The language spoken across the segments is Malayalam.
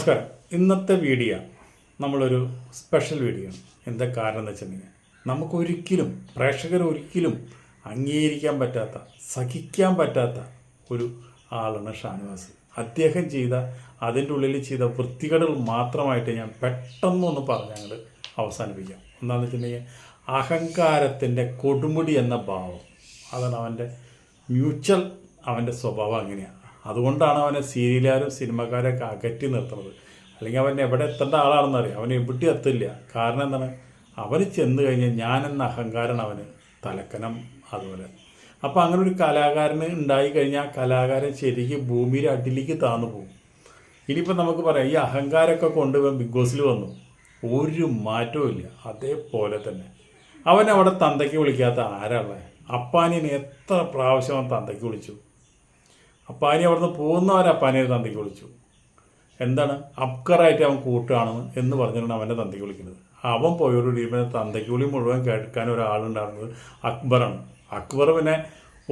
നമസ്കാരം. ഇന്നത്തെ വീഡിയോ നമ്മളൊരു സ്പെഷ്യൽ വീഡിയോ ആണ്. എന്താ കാരണം എന്ന് വെച്ചിട്ടുണ്ടെങ്കിൽ നമുക്കൊരിക്കലും പ്രേക്ഷകർ ഒരിക്കലും അംഗീകരിക്കാൻ പറ്റാത്ത സഹിക്കാൻ പറ്റാത്ത ഒരു ആളാണ് ഷാനിവാസ്. അദ്ദേഹം ചെയ്ത അതിന്റെ ഉള്ളിൽ ചെയ്ത വൃത്തികേടുകൾ മാത്രമായിട്ട് ഞാൻ പെട്ടെന്നൊന്ന് പറഞ്ഞ് ഞങ്ങൾ അവസാനിപ്പിക്കാം. എന്താണെന്ന് വെച്ചിട്ടുണ്ടെങ്കിൽ അഹങ്കാരത്തിന്റെ കൊടുമുടി എന്ന ഭാവം അതാണ് അവന്റെ മ്യൂച്വൽ അവന്റെ സ്വഭാവം അങ്ങനെയാണ്. അതുകൊണ്ടാണ് അവനെ സീരിയലുകാരും സിനിമക്കാരൊക്കെ അകറ്റി നിർത്തുന്നത്. അല്ലെങ്കിൽ അവൻ എവിടെ എത്തേണ്ട ആളാണെന്ന് അറിയാം. അവൻ എവിടെ എത്തില്ല. കാരണം എന്താണ്? അവർ ചെന്ന് കഴിഞ്ഞാൽ ഞാനെന്ന അഹങ്കാരമാണ് അവന് തലക്കനം അതുപോലെ. അപ്പോൾ അങ്ങനെ ഒരു കലാകാരന് ഉണ്ടായി കഴിഞ്ഞാൽ ആ കലാകാരൻ ശരിക്കും ഭൂമിയുടെ അടിയിലേക്ക് താന്നു പോകും. ഇനിയിപ്പോൾ നമുക്ക് പറയാം ഈ അഹങ്കാരമൊക്കെ കൊണ്ടുപോയി ബിഗ് ബോസിൽ വന്നു. ഒരു മാറ്റവും ഇല്ല. അതേപോലെ തന്നെ. അവൻ അവിടെ തന്തയ്ക്ക് വിളിക്കാത്ത ആരാളെ അപ്പാനിനെ എത്ര പ്രാവശ്യം അവൻ തന്തയ്ക്ക് വിളിച്ചു? അപ്പാനി അവിടുന്ന് പോകുന്നവരെ അപ്പാനിയെ തന്തയ്ക്ക് വിളിച്ചു. എന്താണ്? അപ്കറായിട്ട് അവൻ കൂട്ടുകയാണെന്ന് എന്ന് പറഞ്ഞിട്ടാണ് അവന്റെ തന്തയ്ക്ക് വിളിക്കുന്നത്. അവൻ പോയോടുകൂടി ഇവനെ തന്തയ്ക്ക് വിളി മുഴുവൻ കേൾക്കാൻ ഒരാളുണ്ടായിരുന്നത് അക്ബറാണ്. അക്ബർ പിന്നെ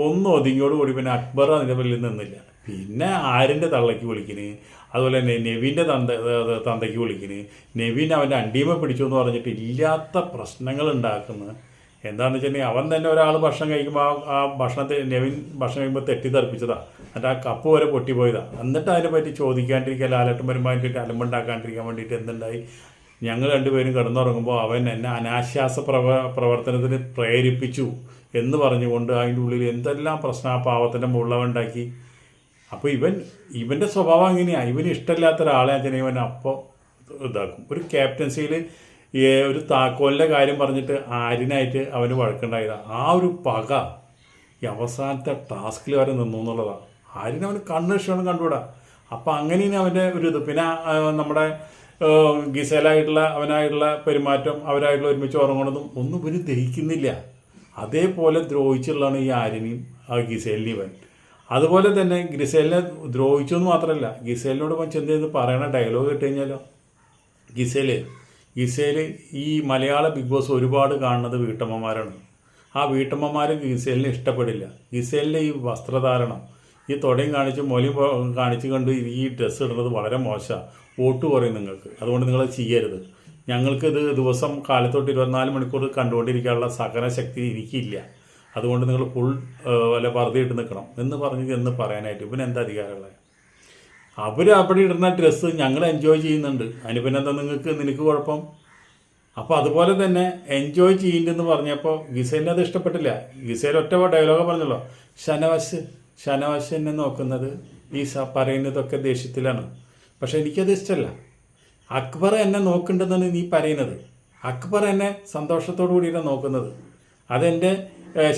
ഒന്ന് ഒതുങ്ങിയോടുകൂടി പിന്നെ അക്ബർ അതിന്റെ പേരിൽ നിന്നില്ല. പിന്നെ ആരിന്റെ തള്ളയ്ക്ക് വിളിക്കണ്? അതുപോലെ തന്നെ നെവിന്റെ തന്ത തന്തയ്ക്ക് വിളിക്കണ്? നെവിൻ അവന്റെ അണ്ടീമ പിടിച്ചു എന്ന് പറഞ്ഞിട്ട് ഇല്ലാത്ത പ്രശ്നങ്ങൾ ഉണ്ടാക്കുന്നത് എന്താണെന്ന് വെച്ചിട്ടുണ്ടെങ്കിൽ അവൻ തന്നെ ഒരാൾ ഭക്ഷണം കഴിക്കുമ്പോൾ ആ ഭക്ഷണത്തെ നെവിൻ ഭക്ഷണം കഴിക്കുമ്പോൾ തെറ്റിദ്ധരിപ്പിച്ചതാ. എന്നിട്ട് ആ കപ്പ് വരെ പൊട്ടിപ്പോയതാ. എന്നിട്ട് അതിനെ പറ്റി ചോദിക്കാണ്ടിരിക്കാൻ ലാലട്ടം വേണ്ടിയിട്ട് അലമ്പുണ്ടാക്കാണ്ടിരിക്കാൻ വേണ്ടിയിട്ട് എന്തുണ്ടായി? ഞങ്ങൾ രണ്ടുപേരും കിടന്നുറങ്ങുമ്പോൾ അവൻ എന്നെ അനാശ്വാസ പ്രവ പ്രവർത്തനത്തിന് പ്രേരിപ്പിച്ചു എന്ന് പറഞ്ഞുകൊണ്ട് അതിന്റെ ഉള്ളിൽ എന്തെല്ലാം പ്രശ്നം ആ പാവത്തിന്റെ മുള്ളവുണ്ടാക്കി അപ്പോൾ ഇവൻ ഇവന്റെ സ്വഭാവം അങ്ങനെയാണ് ഇവന് ഇഷ്ടമില്ലാത്ത ഒരാളെ അച്ഛനെ ഇവൻ അപ്പോൾ ഇതാക്കും. ഒരു ക്യാപ്റ്റൻസിയിൽ ഒരു താക്കോലിന്റെ കാര്യം പറഞ്ഞിട്ട് ആരിനായിട്ട് അവന് വഴക്കുണ്ടായതാണ് ആ ഒരു പക ഈ അവസാനത്തെ ടാസ്കിൽ വരെ നിന്നു എന്നുള്ളതാണ് ആരിനെ അവന് കണ്ണിഷ്ടമാണ് കണ്ടുകൂടാ. അപ്പം അങ്ങനെയാണ് അവന്റെ ഒരു ഇത്. പിന്നെ നമ്മുടെ ഗിസേലായിട്ടുള്ള അവനായിട്ടുള്ള പെരുമാറ്റം അവരായിട്ടുള്ള ഒരുമിച്ച് ഉറങ്ങണതും ഒന്നും ഇവർ ദഹിക്കുന്നില്ല. അതേപോലെ ദ്രോഹിച്ചുള്ളതാണ് ഈ ആരിനെയും ആ ഗിസേലിനെയും അതുപോലെ തന്നെ ഗിസേലിനെ ദ്രോഹിച്ചു എന്ന് മാത്രമല്ല ഗിസേലിനോട് ഇവൻ ചെന്ന് പറയണ ഡയലോഗ് കിട്ടുകഴിഞ്ഞാലോ കഴിഞ്ഞാലോ? ഗിസേൽ ഈ മലയാള ബിഗ് ബോസ് ഒരുപാട് കാണുന്നത് വീട്ടമ്മമാരാണ്. ആ വീട്ടമ്മമാരും ഗിസേലിനെ ഇഷ്ടപ്പെടില്ല. ഗിസേലിന്റെ ഈ വസ്ത്രധാരണം ഈ തുടയും കാണിച്ച് മൊലിയും കാണിച്ചു കണ്ട് ഈ ഡ്രസ്സ് ഇടുന്നത് വളരെ മോശമാണ് വോട്ട് കുറയും നിങ്ങൾക്ക്. അതുകൊണ്ട് നിങ്ങൾ ചെയ്യരുത്. ഞങ്ങൾക്കിത് ദിവസം കാലത്തോട്ട് ഇരുപത്തിനാല് മണിക്കൂർ കണ്ടുകൊണ്ടിരിക്കാനുള്ള സഹനശക്തി എനിക്കില്ല. അതുകൊണ്ട് നിങ്ങൾ ഫുൾ വല്ല പറുതിയിട്ട് നിൽക്കണം എന്ന് പറഞ്ഞ് എന്ന് പറയാനായിട്ട് പിന്നെ എന്താ അധികാരമുള്ളത്? അവർ അവിടെ ഇടുന്ന ഡ്രസ്സ് ഞങ്ങൾ എൻജോയ് ചെയ്യുന്നുണ്ട്. അതിന് നിങ്ങൾക്ക്? നിനക്ക് കുഴപ്പം? അപ്പോൾ അതുപോലെ തന്നെ എൻജോയ് ചെയ്യുന്നുണ്ടെന്ന് പറഞ്ഞപ്പോൾ ഗിസേലിന് അത് ഇഷ്ടപ്പെട്ടില്ല. ഗിസേൽ ഒറ്റ ഡയലോഗ് പറഞ്ഞല്ലോ. ഷനവാസ് ഷനവാസ് എന്നെ നോക്കുന്നത് ഈ പറയുന്നതൊക്കെ ദേഷ്യത്തിലാണ്. പക്ഷെ എനിക്കത് ഇഷ്ടമല്ല അക്ബർ എന്നെ നോക്കുന്നുണ്ടെന്നാണ് നീ പറയുന്നത്. അക്ബർ എന്നെ സന്തോഷത്തോടു കൂടിയാണ് നോക്കുന്നത്. അതെന്റെ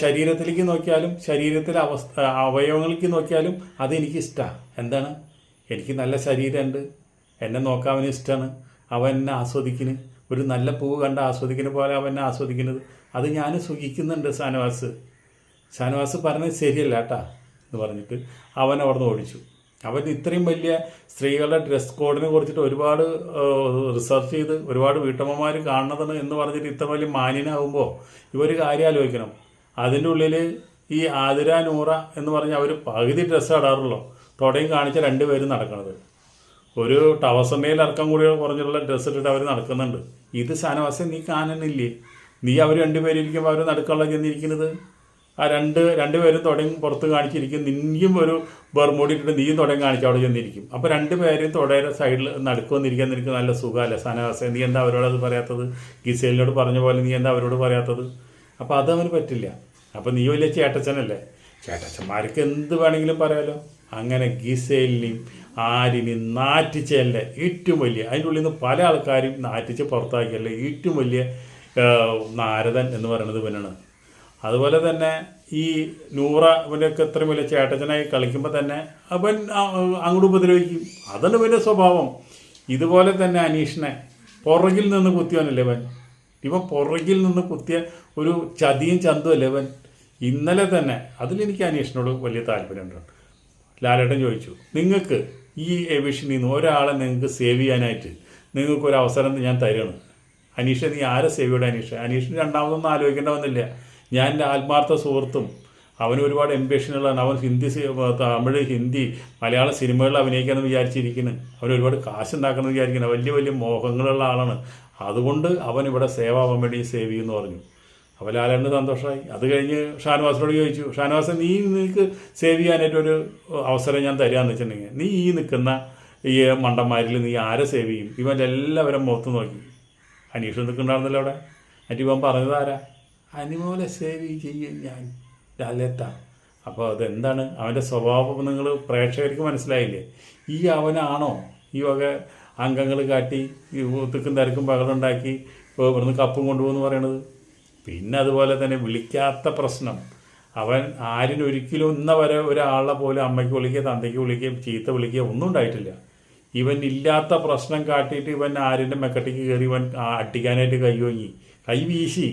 ശരീരത്തിലേക്ക് നോക്കിയാലും ശരീരത്തിലെ അവസ്ഥ അവയവങ്ങളിലേക്ക് നോക്കിയാലും ഇഷ്ടമാണ് എന്താണ്? എനിക്ക് നല്ല ശരീരമുണ്ട്. എന്നെ നോക്കാൻ ഇഷ്ടമാണ് അവൻ എന്നെ ആസ്വദിക്കുന്നു ഒരു നല്ല പൂവ് കണ്ട് ആസ്വദിക്കുന്ന പോലെ അവൻ എന്നെ ആസ്വദിക്കുന്നത്. അത് ഞാൻ സുഖിക്കുന്നുണ്ട് ഷാനവാസ്. ഷാനവാസ് പറഞ്ഞത് ശരിയല്ല കേട്ടാ എന്ന് പറഞ്ഞിട്ട് അവൻ അവിടെ ഓടിച്ചു. അവൻ ഇത്രയും വലിയ സ്ത്രീകളുടെ ഡ്രസ് കോഡിനെ കുറിച്ചിട്ട് ഒരുപാട് റിസർച്ച് ചെയ്ത് ഒരുപാട് വീട്ടമ്മമാർ കാണുന്നതാണ് എന്ന് പറഞ്ഞിട്ട് ഇത്ര വലിയ മാന്യനാകുമ്പോൾ ഇവർ കാര്യം ആലോചിക്കണം. അതിന്റെ ഉള്ളിൽ ഈ ആതിര നൂറ എന്ന് പറഞ്ഞ അവർ പകുതി ഡ്രസ്സ് ഇടാറുള്ളൂ. തുടയും കാണിച്ച രണ്ടുപേരും നടക്കുന്നത് ഒരു ടവസമേൽ ഇറക്കം കൂടി കുറഞ്ഞുള്ള ഡ്രസ്സ് ഇട്ടിട്ട് അവർ നടക്കുന്നുണ്ട്. ഇത് ഷാനവാസെ നീ കാണുന്നില്ലേ? നീ അവർ രണ്ടുപേരും ഇരിക്കുമ്പോൾ അവർ നടുക്കുള്ള ചെന്നിരിക്കുന്നത് ആ രണ്ട് രണ്ടുപേരും തുടങ്ങി പുറത്ത് കാണിച്ചിരിക്കും. നിന്നെയും ഒരു ബർമൂടി നീയും തുടങ്ങി കാണിച്ച് അവിടെ ചെന്നിരിക്കും. അപ്പോൾ രണ്ടുപേരും തുടയുടെ സൈഡിൽ നടുക്ക് വന്നിരിക്കാൻ നിനക്ക് നല്ല സുഖമല്ലേ ഷാനവാസെ? നീ എന്താ അവരോട് അത് പറയാത്തത്? ഗിസേലിനോട് പറഞ്ഞ പോലെ നീ എന്താ അവരോട് പറയാത്തത്? അപ്പോൾ അതവന് പറ്റില്ല. അപ്പോൾ നീ വലിയ ചേട്ടച്ചനല്ലേ? ചേട്ടച്ചന്മാർക്ക് എന്ത് വേണമെങ്കിലും പറയാലോ. അങ്ങനെ ഗിസേലിനെയും ആരിനെയും നാറ്റിച്ചല്ലേ ഏറ്റവും വലിയ അതിന്റെ ഉള്ളിൽ നിന്ന് പല ആൾക്കാരും നാറ്റിച്ച് പുറത്താക്കിയല്ലേ ഏറ്റവും വലിയ നാരദൻ എന്ന് പറയുന്നത് ഇവനാണ്. അതുപോലെ തന്നെ ഈ നൂറ ഇവന്റെയൊക്കെ ഇത്രയും വലിയ ചേട്ടച്ചനായി കളിക്കുമ്പോൾ തന്നെ അവൻ അങ്ങോട്ട് ഉപദ്രവിക്കും. അതാണ് ഇവന്റെ സ്വഭാവം. ഇതുപോലെ തന്നെ അനീഷിനെ പുറകിൽ നിന്ന് കുത്തിയവനല്ലേ ഇവൻ? ഇവൻ പുറകിൽ നിന്ന് കുത്തിയ ഒരു ചതിയും ചന്തുമല്ലേ ഇവൻ? ഇന്നലെ തന്നെ അതിലെനിക്ക് അനീഷിനോട് വലിയ താല്പര്യമുണ്ട്. ലാലേട്ടൻ ചോദിച്ചു നിങ്ങൾക്ക് ഈ എവിഷനിൽ നിന്ന് ഒരാളെ നിങ്ങൾക്ക് സേവ് ചെയ്യാനായിട്ട് നിങ്ങൾക്ക് ഒരു അവസരം ഞാൻ തരുകയാണ് അനീഷ നീ ആരെ സേവ് ചെയ്യണം അനീഷ? അനീഷിന് രണ്ടാമതൊന്നും ആലോചിക്കേണ്ട വന്നില്ല. ഞാൻ എന്റെ ആത്മാർത്ഥ സുഹൃത്തും അവന് ഒരുപാട് എംബിഷനുള്ളതാണ് അവൻ ഹിന്ദി തമിഴ് ഹിന്ദി മലയാള സിനിമകളിൽ അഭിനയിക്കാമെന്ന് വിചാരിച്ചിരിക്കുന്നു. അവൻ ഒരുപാട് കാശ് ഉണ്ടാക്കണമെന്ന് വിചാരിക്കുന്നു. വലിയ വലിയ മോഹങ്ങളുള്ള ആളാണ്. അതുകൊണ്ട് അവൻ ഇവിടെ സേവ് വേണ്ടി സേവ് ചെയ്യുമെന്ന് പറഞ്ഞു. അപ്പോൾ ലാലേട്ടന് സന്തോഷമായി. അത് കഴിഞ്ഞ് ഷാനവാസിനോട് ചോദിച്ചു ഷാനവാസ് നീ നിനക്ക് സേവ് ചെയ്യാനായിട്ടൊരു അവസരം ഞാൻ തരാമെന്ന് വെച്ചിട്ടുണ്ടെങ്കിൽ നീ ഈ നിൽക്കുന്ന ഈ മണ്ടന്മാരിൽ നീ ആരെ സേവ് ചെയ്യും? ഇവൻ എല്ലാവരും മുഖത്ത് നോക്കി. അനീഷ് നിൽക്കുന്നുണ്ടായിരുന്നല്ലോ അവിടെ. എന്നിട്ട് ഇവൻ പറഞ്ഞത് ആരാ? അനിമോലെ സേവ് ചെയ്യും ഞാൻ ലാലേട്ട. അപ്പോൾ അതെന്താണ്? അവന്റെ സ്വഭാവം നിങ്ങൾ പ്രേക്ഷകർക്ക് മനസ്സിലായില്ലേ? ഈ അവനാണോ ഈ വക അംഗങ്ങൾ കാട്ടി തിക്കും തിരക്കും പകലുണ്ടാക്കി ഇവിടുന്ന് കപ്പും കൊണ്ടുപോകുന്നു പറയണത്? പിന്നെ അതുപോലെ തന്നെ വിളിക്കാത്ത പ്രശ്നം. അവൻ ആരും ഒരിക്കലും ഇന്ന വരെ ഒരാളെ പോലും അമ്മയ്ക്ക് വിളിക്കുക തന്തയ്ക്ക് വിളിക്കുകയും ചീത്ത വിളിക്കുകയും ഒന്നും ഉണ്ടായിട്ടില്ല. ഇവൻ ഇല്ലാത്ത പ്രശ്നം കാട്ടിയിട്ട് ഇവൻ ആരിന്റെ മെക്കട്ടിക്ക് കയറി ഇവൻ അട്ടിക്കാനായിട്ട് കൈ വാങ്ങി കൈ വീശി.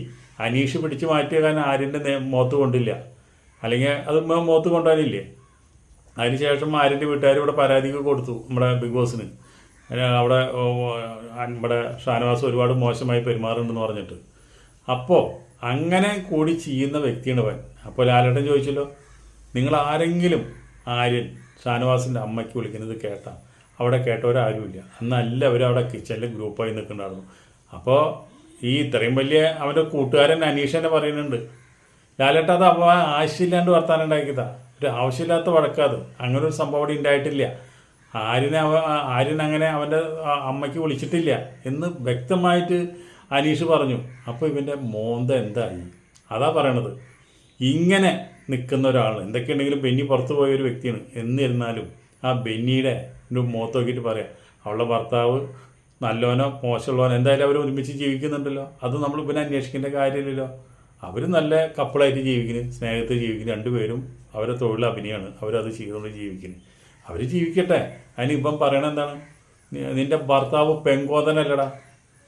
അനീഷ് പിടിച്ച് മാറ്റിയ കാരണം ആരിന്റെ മുഖത്ത് കൊണ്ടില്ല. അല്ലെങ്കിൽ അത് മുഖത്ത് കൊണ്ടുവരില്ലേ അതിനുശേഷം ആരിന്റെ വീട്ടുകാർ ഇവിടെ പരാതിക്ക് കൊടുത്തു നമ്മുടെ ബിഗ് ബോസിന്. അവിടെ നമ്മുടെ ഷാനവാസ് ഒരുപാട് മോശമായി പെരുമാറുന്നുണ്ടെന്ന് പറഞ്ഞിട്ട്. അപ്പോൾ അങ്ങനെ കൂടി ചെയ്യുന്ന വ്യക്തിയാണ് അവൻ അപ്പോൾ ലാലേട്ടൻ ചോദിച്ചല്ലോ നിങ്ങൾ ആരെങ്കിലും ആര്യൻ ഷാനവാസിന്റെ അമ്മയ്ക്ക് വിളിക്കുന്നത് കേട്ടാം? അവിടെ കേട്ടവരാരുമില്ല അന്നല്ല അവർ അവിടെ കിച്ചണിൽ ഗ്രൂപ്പായി നിൽക്കുന്നുണ്ടായിരുന്നു. അപ്പോൾ ഈ ഇത്രയും വലിയ അവന്റെ കൂട്ടുകാരൻ അനീഷ് തന്നെ പറയുന്നുണ്ട് ലാലേട്ട അത് അവ ആവശ്യമില്ലാണ്ട് വർത്താനം ഉണ്ടാക്കിയതാ. ഒരു ആവശ്യമില്ലാത്ത വഴക്കാത് അങ്ങനെ ഒരു സംഭവം അവിടെ ഉണ്ടായിട്ടില്ല. ആര്യനെ അവ ആര്യൻ അങ്ങനെ അവന്റെ അമ്മയ്ക്ക് വിളിച്ചിട്ടില്ല എന്ന് വ്യക്തമായിട്ട് അനീഷ് പറഞ്ഞു അപ്പോൾ ഇവന്റെ മോന്ത എന്തായി? അതാ പറയണത്. ഇങ്ങനെ നിൽക്കുന്ന ഒരാൾ എന്തൊക്കെയുണ്ടെങ്കിലും ബെന്നി പുറത്തു പോയ ഒരു വ്യക്തിയാണ്. എന്നിരുന്നാലും ആ ബെന്നിയുടെ മുഖത്ത് നോക്കിയിട്ട് പറയാം അവളുടെ ഭർത്താവ് നല്ലവനോ മോശമുള്ളവനോ എന്തായാലും അവർ ഒരുമിച്ച് ജീവിക്കുന്നുണ്ടല്ലോ. അത് നമ്മൾ പിന്നെ അന്വേഷിക്കേണ്ട കാര്യമില്ലല്ലോ. അവർ നല്ല കപ്പിളായിട്ട് ജീവിക്കുന്നു സ്നേഹത്തിൽ ജീവിക്കുന്നു രണ്ടുപേരും അവരെ തൊഴിൽ അഭിനയമാണ് അവരത് ചെയ്തുകൊണ്ട് ജീവിക്കുന്നു. അവർ ജീവിക്കട്ടെ. അതിന് ഇപ്പം പറയണത് എന്താണ്? ഭർത്താവ് പെങ്കോതനല്ലടാ.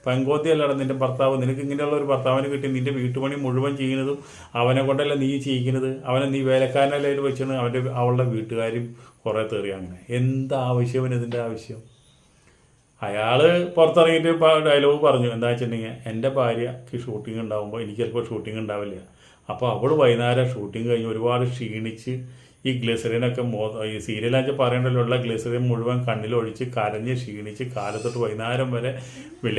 പെങ്കോത്തിയല്ലടാ നിന്റെ ഭർത്താവ്. നിനക്ക് ഇങ്ങനെയുള്ള ഒരു ഭർത്താവിന് കിട്ടി. നിന്റെ വീട്ടുപണി മുഴുവൻ ചെയ്യുന്നതും അവനെ കൊണ്ടല്ല നീ ചെയ്യിക്കുന്നത് അവനെ നീ വേലക്കാരനല്ലായിട്ട് വെച്ചാണ് അവന്റെ അവളുടെ വീട്ടുകാരും കുറേ തേറി അങ്ങനെ. എന്താവശ്യം ഇതിന്റെ ആവശ്യം? അയാൾ പുറത്തിറങ്ങിയിട്ട് ഡയലോഗ് പറഞ്ഞു. എന്താ വെച്ചിട്ടുണ്ടെങ്കിൽ എന്റെ ഭാര്യക്ക് ഷൂട്ടിംഗ് ഉണ്ടാകുമ്പോൾ എനിക്ക് ചിലപ്പോൾ ഷൂട്ടിംഗ് ഉണ്ടാവില്ല. അപ്പോൾ അവൾ വൈകുന്നേരം ഷൂട്ടിംഗ് കഴിഞ്ഞ് ഒരുപാട് ക്ഷീണിച്ച് ഈ ഗ്ലിസറിനൊക്കെ മോ ഈ സീരിയലാച്ച ഉള്ള ഗ്ലിസറിൻ മുഴുവൻ കണ്ണിലൊഴിച്ച് കരഞ്ഞ് ക്ഷീണിച്ച് കാലത്തൊട്ട് വൈകുന്നേരം വരെ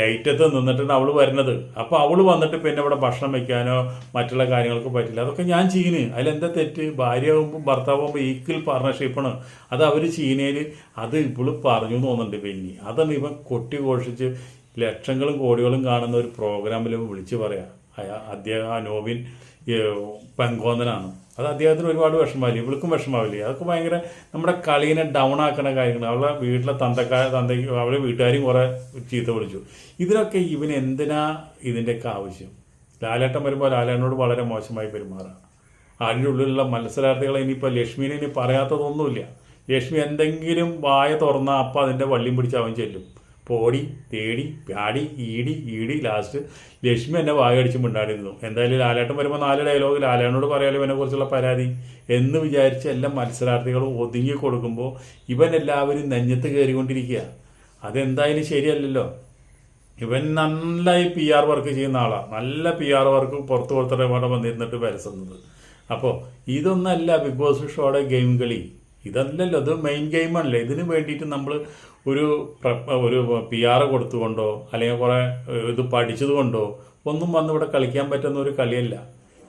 ലൈറ്റത്ത് നിന്നിട്ടാണ് അവൾ വരുന്നത്. അപ്പോൾ അവൾ വന്നിട്ട് പിന്നെ ഇവിടെ ഭക്ഷണം വെക്കാനോ മറ്റുള്ള കാര്യങ്ങൾക്ക് പറ്റില്ല. അതൊക്കെ ഞാൻ ചെയ്യുന്നു അതിലെന്താ തെറ്റ്? ഭാര്യ ആകുമ്പോൾ ഭർത്താവുമ്പോൾ ഈക്വൽ പാർട്ണർഷിപ്പാണ് അത് അവർ ചെയ്യുന്നതിൽ അത് ഇവൾ പറഞ്ഞു തോന്നുന്നുണ്ട് പിന്നെ അതാണ് ഇവൻ കൊട്ടി ഘോഷിച്ച് ലക്ഷങ്ങളും കോടികളും കാണുന്ന ഒരു പ്രോഗ്രാമിൽ വിളിച്ചു പറയാം. അദ്ദേഹം ആ നോവിൻ ഈ പെങ്കോന്തനാണ് അത് അദ്ദേഹത്തിന് ഒരുപാട് വിഷമമാവില്ല ഇവൾക്കും വിഷമാവില്ലേ അതൊക്കെ ഭയങ്കര നമ്മുടെ കളീനെ ഡൗൺ ആക്കുന്ന കാര്യങ്ങൾ അവളെ വീട്ടിലെ തന്തക്കാര തന്തയ്ക്ക് അവളെ വീട്ടുകാരും കുറേ ചീത്ത വിളിച്ചു. ഇതിനൊക്കെ ഇവന് എന്തിനാ ഇതിന്റെയൊക്കെ ആവശ്യം? ലാലേട്ടൻ വരുമ്പോൾ ലാലേട്ടനോട് വളരെ മോശമായി പെരുമാറുക അതിന്റെ ഉള്ളിലുള്ള മത്സരാർത്ഥികളെ ഇനിയിപ്പോൾ ലക്ഷ്മിനെ ഇനി പറയാത്തതൊന്നുമില്ല. ലക്ഷ്മി എന്തെങ്കിലും വായ തുറന്നാൽ അപ്പം അതിന്റെ വള്ളിയും പിടിച്ച് അവൻ ചെല്ലും. പോടി തേടി പാടി ഈടി ഈടി ലാസ്റ്റ് ലക്ഷ്മി എന്നെ വായടിച്ച് മിണ്ടാടിയിരുന്നു എന്തായാലും ലാലേട്ടൻ വരുമ്പോൾ നാല് ഡയലോഗ് ലാലേട്ടനോട് പറയാലോ ഇവനെ കുറിച്ചുള്ള പരാതി? എന്ന് വിചാരിച്ച് എല്ലാ മത്സരാർത്ഥികളും ഒതുങ്ങി കൊടുക്കുമ്പോൾ ഇവൻ എല്ലാവരും നെഞ്ഞത്ത് കയറിക്കൊണ്ടിരിക്കുക അതെന്തായാലും ശരിയല്ലല്ലോ. ഇവൻ നന്നായി പി ആർ വർക്ക് ചെയ്യുന്ന ആളാണ് നല്ല പി ആർ വർക്ക് പുറത്ത് വേണം വന്നിരുന്നിട്ട് പരസുന്നത് അപ്പോൾ ഇതൊന്നല്ല ബിഗ് ബോസ് ഷോയുടെ ഗെയിം കളി. ഇതല്ലല്ലോ ഇത് മെയിൻ ഗെയിമാണല്ലേ ഇതിന് വേണ്ടിയിട്ട് നമ്മൾ ഒരു ഒരു പി ആർ കൊടുത്തുകൊണ്ടോ അല്ലെങ്കിൽ കുറേ ഇത് പഠിച്ചതുകൊണ്ടോ ഒന്നും വന്ന് ഇവിടെ കളിക്കാൻ പറ്റുന്ന ഒരു കളിയല്ല.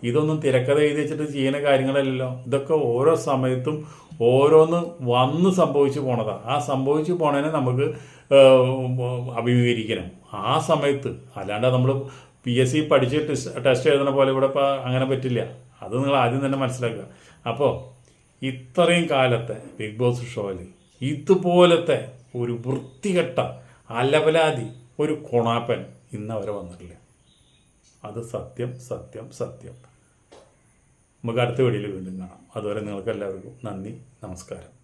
ഇതൊന്നും തിരക്കഥ എഴുതി വെച്ചിട്ട് ചെയ്യുന്ന കാര്യങ്ങളല്ലല്ലോ. ഇതൊക്കെ ഓരോ സമയത്തും ഓരോന്ന് വന്ന് സംഭവിച്ചു പോണതാണ് ആ സംഭവിച്ചു പോണതിനെ നമുക്ക് അഭിമുഖീകരിക്കണം. ആ സമയത്ത് അല്ലാണ്ട് നമ്മൾ പി എസ് സി പഠിച്ച് ടെസ്റ്റ് എഴുതുന്ന പോലെ ഇവിടെ ഇപ്പം അങ്ങനെ പറ്റില്ല. അത് നിങ്ങൾ ആദ്യം തന്നെ മനസ്സിലാക്കുക. അപ്പോൾ ഇത്രയും കാലത്തെ ബിഗ് ബോസ് ഷോയിൽ ഇതുപോലത്തെ ഒരു വൃത്തികെട്ട അലവലാതി ഒരു കൊണാപ്പൻ ഇന്നവരെ വന്നിട്ടില്ല. അത് സത്യം സത്യം സത്യം. നമുക്ക് അടുത്ത വീഡിയോയിൽ വീണ്ടും കാണാം. അതുവരെ നിങ്ങൾക്ക് എല്ലാവർക്കും നന്ദി നമസ്കാരം.